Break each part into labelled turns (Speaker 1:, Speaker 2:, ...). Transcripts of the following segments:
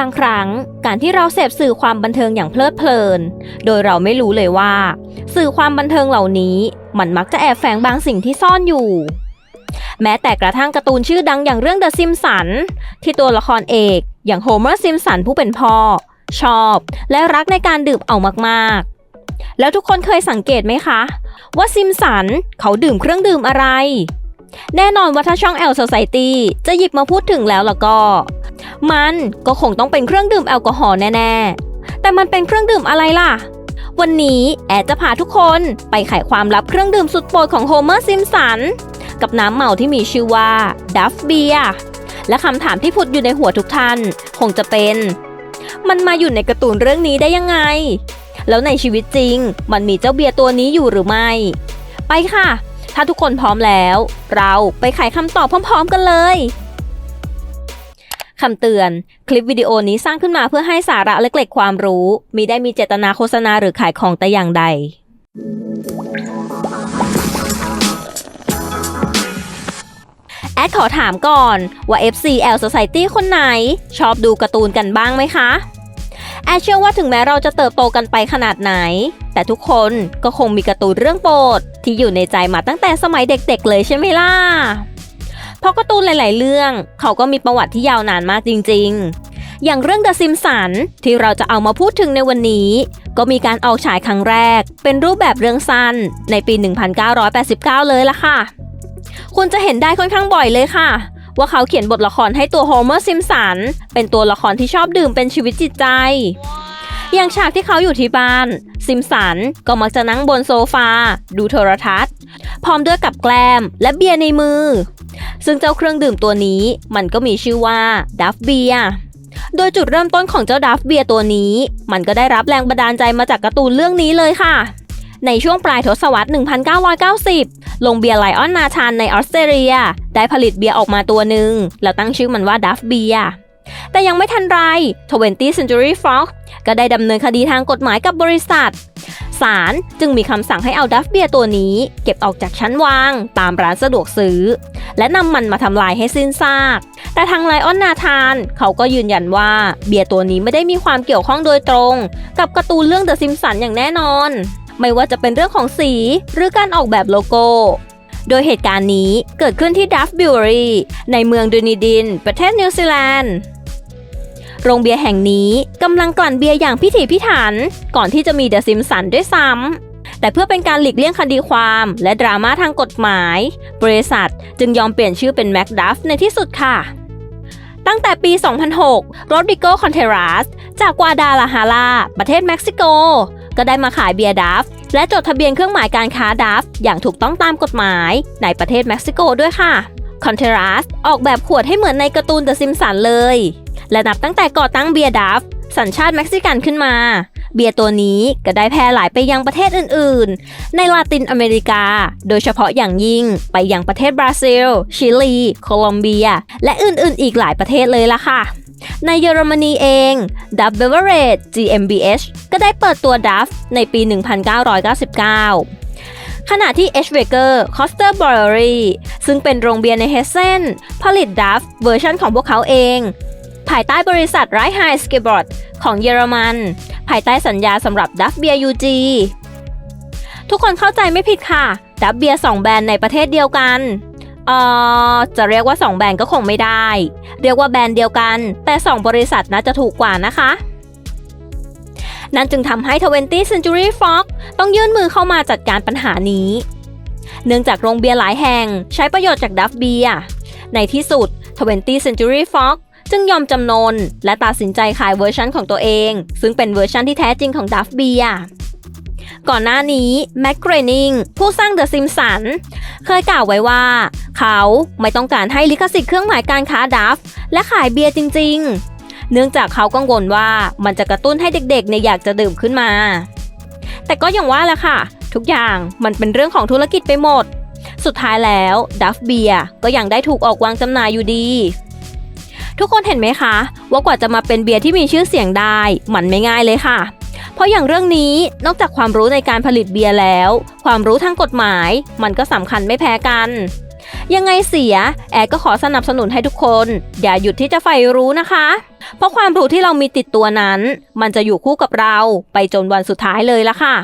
Speaker 1: บางครั้งการที่เราเสพสื่อความบันเทิงอย่างเพลิดเพลิน โดยเราไม่รู้เลยว่า สื่อความบันเทิงเหล่านี้ มันมักจะแอบแฝงบางสิ่งที่ซ่อนอยู่ แม้แต่กระทั่งการ์ตูนชื่อดังอย่างเรื่อง The Simpsons ที่ตัวละครเอกอย่างโฮเมอร์ซิมสันผู้เป็นพ่อ ชอบ และรักในการดื่มเอามากๆ แล้วทุกคนเคยสังเกตไหมคะ ว่าซิมสันเขาดื่มเครื่องดื่มอะไร แน่นอนว่าถ้าช่อง L Society จะหยิบมาพูดถึงแล้วล่ะก็ มันก็คงต้องเป็นเครื่องดื่มแอลกอฮอล์แน่ๆ แต่มันเป็นเครื่องดื่มอะไรล่ะ วันนี้แอดจะพาทุกคนไปไขความลับเครื่องดื่มสุดโปรดของโฮเมอร์ซิมสัน กับน้ำเมาที่มีชื่อว่าดัฟเบียและคำถามที่ผุดอยู่ในหัวทุกท่าน คงจะเป็น มันมาอยู่ในการ์ตูนเรื่องนี้ได้ยังไง แล้วในชีวิตจริง มันมีเจ้าเบียร์ตัวนี้อยู่หรือไม่ ไปค่ะ ถ้าทุกคนพร้อมแล้ว เราไปไขคำตอบพร้อม ๆ กันเลย คำเตือน คลิปวิดีโอนี้สร้างขึ้นมาเพื่อให้สาระและเกร็ดความรู้ มีได้มีเจตนาโฆษณาหรือขายของแต่อย่างใด แอดขอถามก่อนว่า FCL Society คนไหน ชอบดูการ์ตูนกันบ้างไหมคะ แอดเชื่อว่าถึงแม้เราจะเติบโตกันไปขนาดไหน แต่ทุกคนก็คงมีการ์ตูนเรื่องโปรด ที่อยู่ในใจมาตั้งแต่สมัยเด็กๆเลยใช่ไหมล่ะ เพราะการ์ตูนหลาย ๆ เรื่อง เขาก็มีประวัติที่ยาวนานมากจริง ๆ อย่างเรื่อง The Simpsons ที่เราจะเอามาพูดถึงในวันนี้ ก็มีการออกฉายครั้งแรก เป็นรูปแบบเรื่องสั้นในปี 1989 เลยล่ะค่ะ คุณจะเห็นได้ค่อนข้างบ่อยเลยค่ะ ว่าเขาเขียนบทละครให้ตัวโฮเมอร์ซิมสันเป็นตัวละครที่ชอบดื่มเป็นชีวิตจิตใจอย่างฉากที่เขาอยู่ที่บ้าน ซิมสันก็มักจะนั่งบนโซฟา ดูโทรทัศน์ พร้อมด้วยกับแกล้มและเบียร์ในมือ ซึ่งเจ้าเครื่องดื่มตัวนี้มันก็มีชื่อว่าดัฟเบียโดยจุดเริ่มต้นของเจ้าดัฟเบียตัวนี้ มันก็ได้รับแรงบันดาลใจมาจากการ์ตูนเรื่องนี้เลยค่ะ ในช่วงปลายทศวรรษ 1990 ลงเบียร์ไลออนนาชานในออสเตรเลีย ได้ผลิตเบียร์ออกมาตัวหนึ่งแล้วตั้งชื่อมันว่าดัฟเบียแต่ยังไม่ทันไร 20th Century Fox ก็ได้ดำเนินคดีทางกฎหมายกับบริษัท ศาลจึงมีคำสั่งให้เอาดัฟเบียตัวนี้ เก็บออกจากชั้นวาง ตามร้านสะดวกซื้อ และนำมันมาทำลายให้สิ้นซาก แต่ทางไลออนนาธานเขาก็ยืนยันว่าเบียร์ตัวนี้ไม่ได้มีความเกี่ยวข้องโดยตรง กับการ์ตูนเรื่อง The Simpsons อย่างแน่นอน ไม่ว่าจะเป็นเรื่องของสีหรือการออกแบบโลโก้โดยเหตุการณ์นี้เกิดขึ้นที่ดัฟบิวรีในเมืองดูนิดิน ประเทศนิวซีแลนด์ โรงเบียร์แห่งนี้กำลังกลั่นเบียร์อย่างพิถีพิถัน ก่อนที่จะมีเดอะซิมสันด้วยซ้ำ แต่เพื่อเป็นการหลีกเลี่ยงคดีความ และดราม่าทางกฎหมาย บริษัทจึงยอมเปลี่ยนชื่อเป็นแม็กดัฟในที่สุดค่ะตั้งแต่ปี 2006 โรดริโก คอนเทรัส จากกวาดาลาฮารา ประเทศเม็กซิโก ก็ได้มาขายเบียร์ดัฟ และจดทะเบียนเครื่องหมายการค้าดัฟ อย่างถูกต้องตามกฎหมายในประเทศเม็กซิโกด้วยค่ะ คอนเทรัส ออกแบบขวดให้เหมือนในการ์ตูนเดอะซิมสันเลย และนับตั้งแต่ก่อตั้งเบียร์ดัฟ สัญชาติเม็กซิกันขึ้นมา เบียร์ตัวนี้ก็ได้แพร่หลายไปยังประเทศอื่นๆ ในลาตินอเมริกา โดยเฉพาะอย่างยิ่งไปยังประเทศบราซิล ชิลี โคลอมเบีย และอื่นๆ อีกหลายประเทศเลยล่ะค่ะในเยอรมนีเอง d u f Beverage GmbH ก็ได้เปิดตัว d u f ในปี 1999 ขณะที่ H. w e g e r Coster Brewery ซึ่งเป็นโรงเบียร์ในเฮเซนผลิต Duff เวอร์ชันของพวกเขาเอง ภายใต้บริษัทไรไฮสเกบอร์ดของเยอรมัน ภายใต้สัญญาสำหรับดัฟเบียยูจีทุกคนเข้าใจไม่ผิดค่ะ ดัฟเบียสองแบรนด์ในประเทศเดียวกัน เอ่อ จะเรียกว่า 2 แบรนด์ก็คงไม่ได้ เรียกว่าแบรนด์เดียวกัน แต่ 2 บริษัทน่าจะถูกกว่านะคะ นั่นจึงทำให้ 20th Century Fox ต้องยื่นมือเข้ามาจัดการปัญหานี้ เนื่องจากโรงเบียร์หลายแห่งใช้ประโยชน์จากดัฟเบียในที่สุด 20th Century Fox จึงยอมจำนน และตัดสินใจขายเวอร์ชันของตัวเอง ซึ่งเป็นเวอร์ชันที่แท้จริงของดัฟเบียก่อนหน้านี้แม็กเกรนิงผู้สร้างเดอะซิมสันเคยกล่าวไว้ว่า เขาไม่ต้องการให้ลิขสิทธิ์เครื่องหมายการค้าดัฟและขายเบียร์จริง ๆ เนื่องจากเขากังวลว่ามันจะกระตุ้นให้เด็กๆเนี่ยอยากจะดื่มขึ้นมา แต่ก็อย่างว่าแหละค่ะ ทุกอย่างมันเป็นเรื่องของธุรกิจไปหมด สุดท้ายแล้วดัฟเบียก็ยังได้ถูกออกวางจำหน่ายอยู่ดี ทุกคนเห็นไหมคะ ว่ากว่าจะมาเป็นเบียร์ที่มีชื่อเสียงได้มันไม่ง่ายเลยค่ะ เพราะอย่างเรื่องนี้นอกจากความรู้ในการผลิตเบียร์แล้ว ความรู้ทางกฎหมาย มันก็สำคัญไม่แพ้กัน ยังไงเสีย แอดก็ขอสนับสนุนให้ทุกคน อย่าหยุดที่จะใฝ่รู้นะคะ เพราะความรู้ที่เรามีติดตัวนั้น มันจะอยู่คู่กับเราไปจนวันสุดท้ายเลยละค่ะ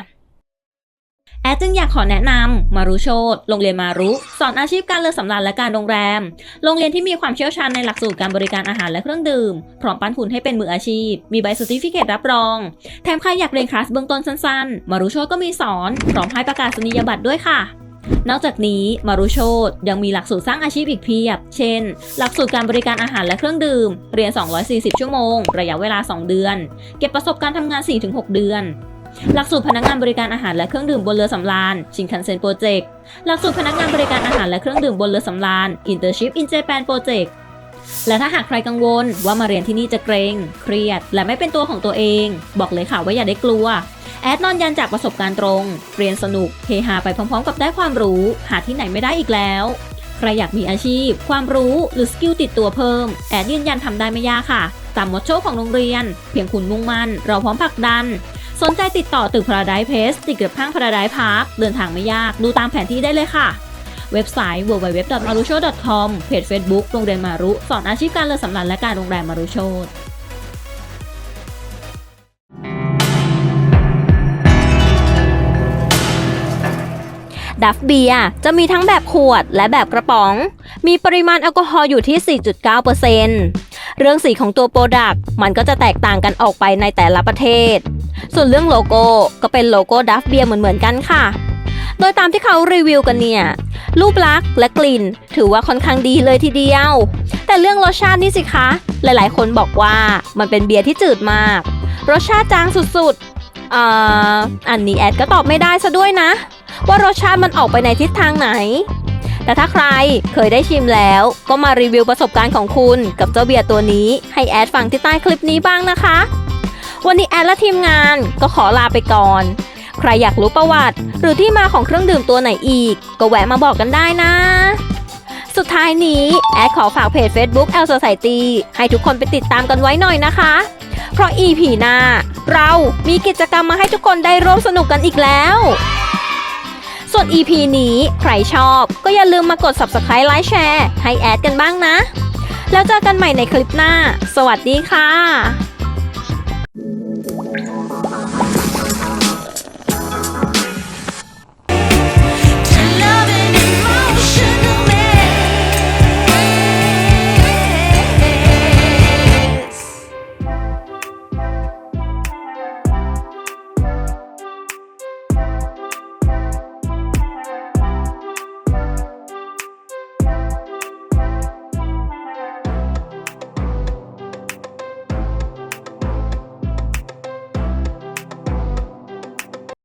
Speaker 1: แอดจึงอยากขอแนะนำมารุโชตโรงเรียนมารุ สอนอาชีพการเลือกสำราญและการโรงแรม โรงเรียนที่มีความเชี่ยวชาญในหลักสูตรการบริการอาหารและเครื่องดื่ม พร้อมปั้นคุณให้เป็นมืออาชีพ มีใบสติฟิเคตรับรอง แถมใครอยากเรียนคลาสเบื้องต้นสั้นๆ มารุโชตก็มีสอน พร้อมให้ประกาศนียบัตรด้วยค่ะ นอกจากนี้มารุโชตยังมีหลักสูตรสร้างอาชีพอีกเพียบ เช่น หลักสูตรการบริการอาหารและเครื่องดื่ม เรียน 240 ชั่วโมง ระยะเวลา 2 เดือน เก็บประสบการณ์ทำงาน 4-6 เดือน หลักสูตรพนักงานบริการอาหารและเครื่องดื่มบนเรือสำราญชินคันเซ็นโปรเจกต์หลักสูตรพนักงานบริการอาหารและเครื่องดื่มบนเรือสำราญ Internship in Japan Project และถ้าหากใครกังวลว่ามาเรียนที่นี่จะเกรงเครียด และไม่เป็นตัวของตัวเอง บอกเลยค่ะว่าอย่าได้กลัว แอดนอนยันจากประสบการณ์ตรง เรียนสนุกเฮฮาไปพร้อมๆ กับได้ความรู้ หาที่ไหนไม่ได้อีกแล้ว ใครอยากมีอาชีพ ความรู้หรือสกิลติดตัวเพิ่ม แอดยืนยันทำได้ไม่ยากค่ะ ตามมดโชของโรงเรียน เพียงคุณมุ่งมั่นเราพร้อมผลักดัน สนใจติดต่อตึกพาราไดเพสติดกับห้างพาราไดพาร์คเดินทางไม่ยาก ดูตามแผนที่ได้เลยค่ะ เว็บไซต์ www.marusho.com เพจ Facebook โรงเรียนมารุ สอนอาชีพการเรือสำราญและการโรงแรมมารุโชตดัฟเบียจะมีทั้งแบบขวดและแบบกระป๋อง มีปริมาณแอลกอฮอล์อยู่ที่ 4.9%เรื่องสีของตัวโปรดักต์มันก็จะแตกต่างกันออกไปในแต่ละประเทศ ส่วนเรื่องโลโก้ก็เป็นโลโก้ดัฟเบียร์เหมือนๆกันค่ะ โดยตามที่เขารีวิวกันเนี่ย รูปลักษณ์และกลิ่น ถือว่าค่อนข้างดีเลยทีเดียว แต่เรื่องรสชาตินี่สิคะ หลายๆ คนบอกว่ามันเป็นเบียร์ที่จืดมาก รสชาติจางสุดๆอ่าอันนี้แอดก็ตอบไม่ได้ซะด้วยนะ ว่ารสชาติมันออกไปในทิศทางไหนแต่ถ้าใครเคยได้ชิมแล้วก็มารีวิวประสบการณ์ของคุณกับเจ้าเบียร์ตัวนี้ให้แอดฟังที่ใต้คลิปนี้บ้างนะคะ วันนี้แอดและทีมงานก็ขอลาไปก่อน ใครอยากรู้ประวัติ หรือที่มาของเครื่องดื่มตัวไหนอีก ก็แวะมาบอกกันได้นะ สุดท้ายนี้ แอดขอฝากเพจ Facebook L Society ให้ทุกคนไปติดตามกันไว้หน่อยนะคะ เพราะ EP หน้า เรามีกิจกรรมมาให้ทุกคนได้ร่วมสนุกกันอีกแล้วส่วน EP นี้ ใครชอบก็อย่าลืมมากด Subscribe ไลค์แชร์ให้แอดกันบ้างนะ แล้วเจอกันใหม่ในคลิปหน้า สวัสดีค่ะ